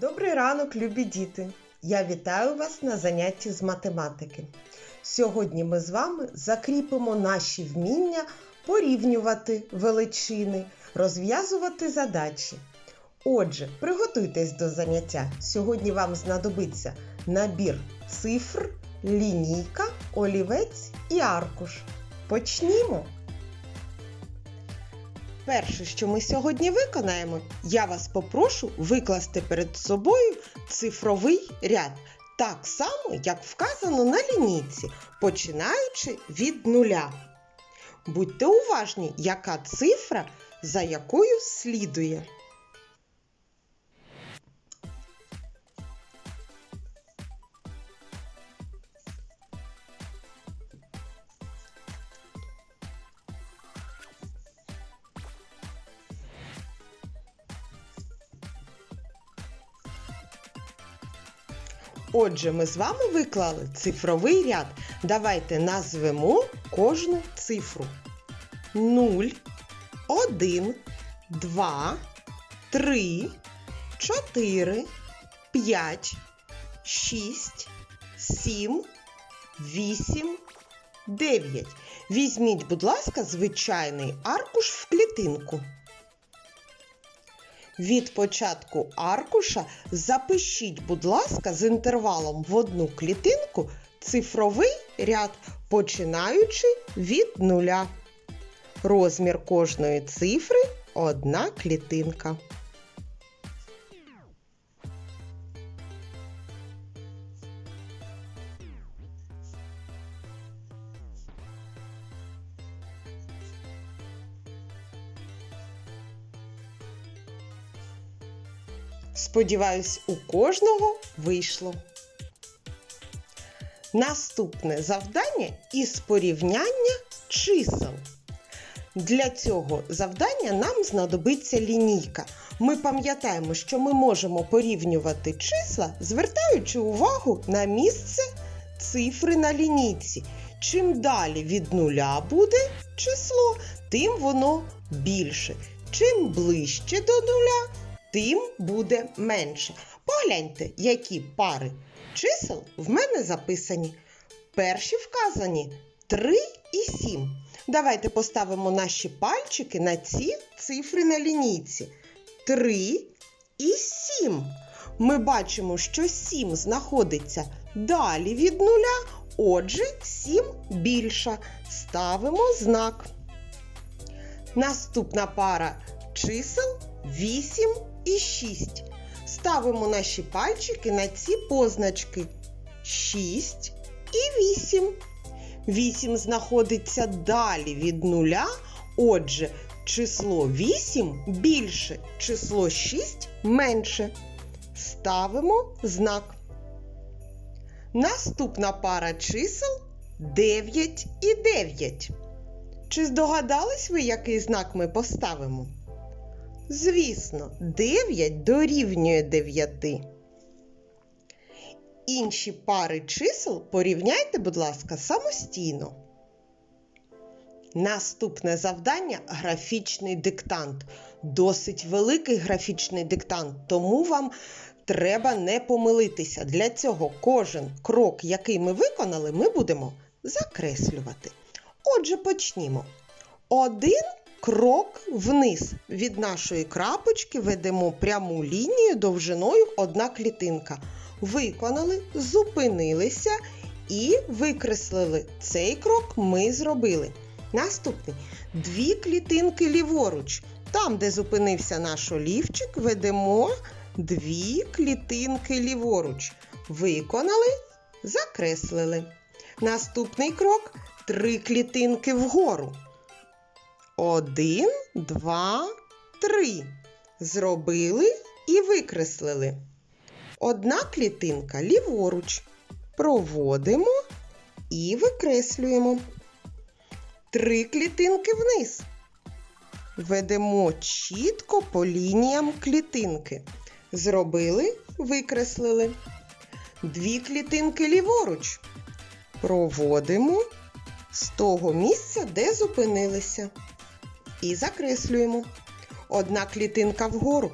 Добрий ранок, любі діти! Я вітаю вас на занятті з математики. Сьогодні ми з вами закріпимо наші вміння порівнювати величини, розв'язувати задачі. Отже, приготуйтесь до заняття. Сьогодні вам знадобиться набір цифр, лінійка, олівець і аркуш. Почнімо! Перше, що ми сьогодні виконаємо, я вас попрошу викласти перед собою цифровий ряд, так само, як вказано на лінійці, починаючи від нуля. Будьте уважні, яка цифра за якою слідує. Отже, ми з вами виклали цифровий ряд. Давайте назвемо кожну цифру. 0, 1, 2, 3, 4, 5, 6, 7, 8, 9. Візьміть, будь ласка, звичайний аркуш в клітинку. Від початку аркуша запишіть, будь ласка, з інтервалом в одну клітинку цифровий ряд, починаючи від нуля. Розмір кожної цифри одна клітинка. Сподіваюсь, у кожного вийшло. Наступне завдання із порівняння чисел. Для цього завдання нам знадобиться лінійка. Ми пам'ятаємо, що ми можемо порівнювати числа, звертаючи увагу на місце цифри на лінійці. Чим далі від нуля буде число, тим воно більше. Чим ближче до нуля, тим буде менше. Погляньте, які пари чисел в мене записані. Перші вказані 3 і 7. Давайте поставимо наші пальчики на ці цифри на лінійці. 3 і 7. Ми бачимо, що 7 знаходиться далі від нуля, отже, 7 більша. Ставимо знак. Наступна пара чисел 8 і 6. Ставимо наші пальчики на ці позначки 6 і 8. 8 знаходиться далі від нуля, отже, число 8 більше, число 6 менше. Ставимо знак. Наступна пара чисел 9 і 9. Чи здогадались ви, який знак ми поставимо? Звісно, 9 дорівнює 9. Інші пари чисел порівняйте, будь ласка, самостійно. Наступне завдання графічний диктант. Досить великий графічний диктант, тому вам треба не помилитися. Для цього кожен крок, який ми виконали, ми будемо закреслювати. Отже, почнімо. Один крок вниз. Від нашої крапочки ведемо пряму лінію довжиною одна клітинка. Виконали, зупинилися і викреслили. Цей крок ми зробили. Наступний дві клітинки ліворуч. Там, де зупинився наш олівчик, ведемо дві клітинки ліворуч. Виконали, закреслили. Наступний крок три клітинки вгору. Один, два, три. Зробили і викреслили. Одна клітинка ліворуч. Проводимо і викреслюємо. Три клітинки вниз. Ведемо чітко по лініям клітинки. Зробили, викреслили. Дві клітинки ліворуч. Проводимо з того місця, де зупинилися. І закреслюємо. Одна клітинка вгору.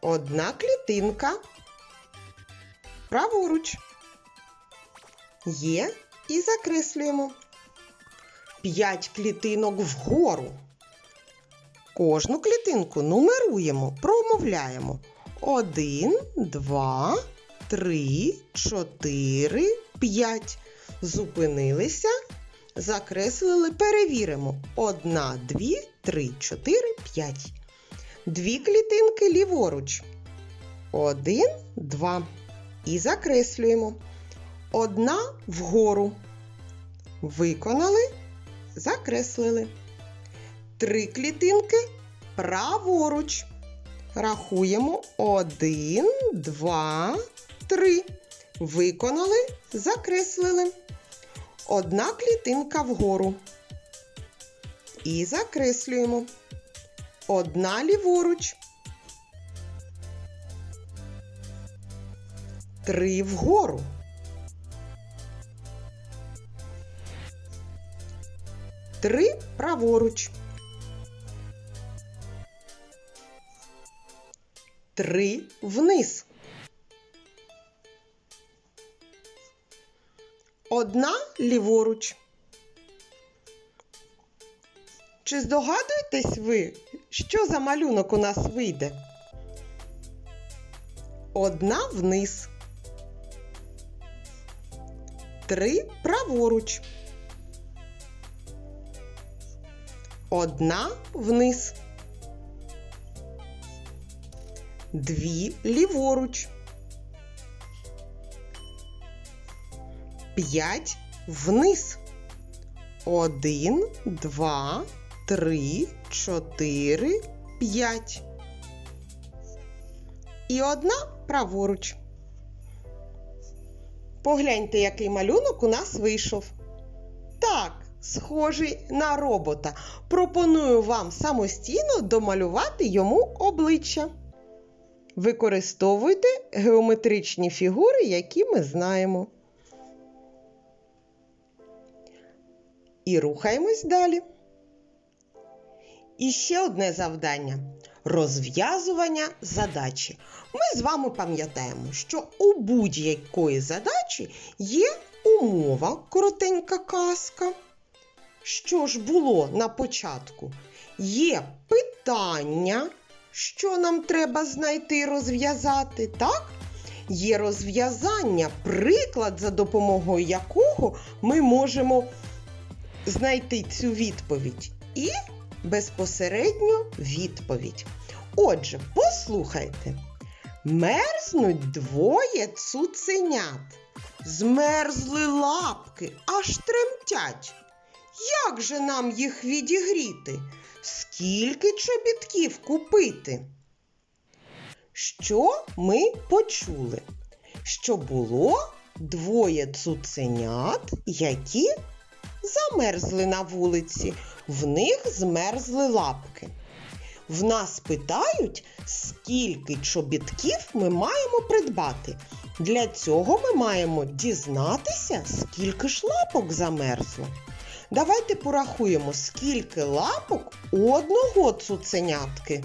Одна клітинка. Праворуч. Є і закреслюємо. П'ять клітинок вгору. Кожну клітинку нумеруємо, промовляємо. Один, два, три, чотири, п'ять. Зупинилися, закреслили, перевіримо. Одна, дві, три, чотири, п'ять. Дві клітинки ліворуч. Один, два. І закреслюємо. Одна вгору. Виконали, закреслили. Три клітинки праворуч. Рахуємо один, два, три. Виконали, закреслили. Одна клітинка вгору. І закреслюємо. Одна ліворуч. Три вгору. Три праворуч. Три вниз. Одна ліворуч. Чи здогадуєтесь ви, що за малюнок у нас вийде? Одна вниз. Три праворуч. Одна вниз. Дві ліворуч. П'ять вниз. Один, два, три, чотири, п'ять. І одна праворуч. Погляньте, який малюнок у нас вийшов. Так, схожий на робота. Пропоную вам самостійно домалювати йому обличчя. Використовуйте геометричні фігури, які ми знаємо. І рухаємось далі. І ще одне завдання розв'язування задачі. Ми з вами пам'ятаємо, що у будь-якої задачі є умова, коротенька казка. Що ж було на початку? Є питання, що нам треба знайти і розв'язати, так? Є розв'язання, приклад, за допомогою якого ми можемо знайти цю відповідь. І безпосередньо відповідь. Отже, послухайте. Мерзнуть двоє цуценят. Змерзли лапки, аж тремтять. Як же нам їх відігріти? Скільки чобітків купити? Що ми почули? Що було двоє цуценят, які замерзли на вулиці, в них змерзли лапки. В нас питають, скільки чобітків ми маємо придбати. Для цього ми маємо дізнатися, скільки ж лапок замерзло. Давайте порахуємо, скільки лапок у одного цуценятки.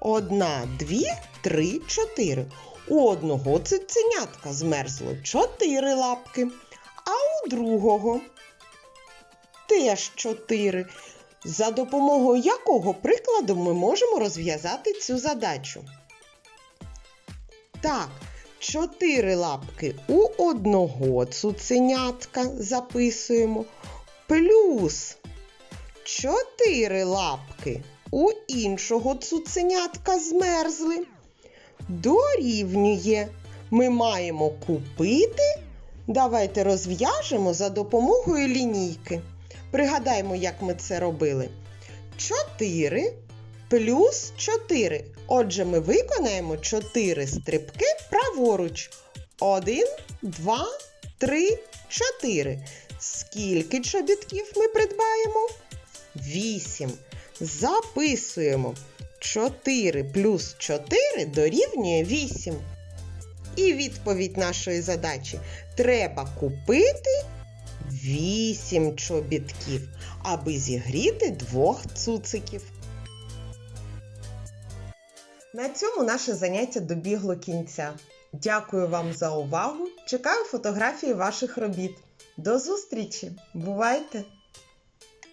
Одна, дві, три, чотири. У одного цуценятка змерзло чотири лапки, а у другого теж чотири. За допомогою якого прикладу ми можемо розв'язати цю задачу? Так, чотири лапки у одного цуценятка записуємо. Плюс чотири лапки у іншого цуценятка змерзли. Дорівнює. Ми маємо купити. Давайте розв'яжемо за допомогою лінійки. Пригадаймо, як ми це робили. 4 плюс 4. Отже, ми виконаємо 4 стрибки праворуч. 1, 2, 3, 4. Скільки чобітків ми придбаємо? 8. Записуємо. 4 плюс 4 дорівнює 8. І відповідь нашої задачі треба купити 8 чобітків, аби зігріти двох цуциків. На цьому наше заняття добігло кінця. Дякую вам за увагу. Чекаю фотографії ваших робіт. До зустрічі! Бувайте!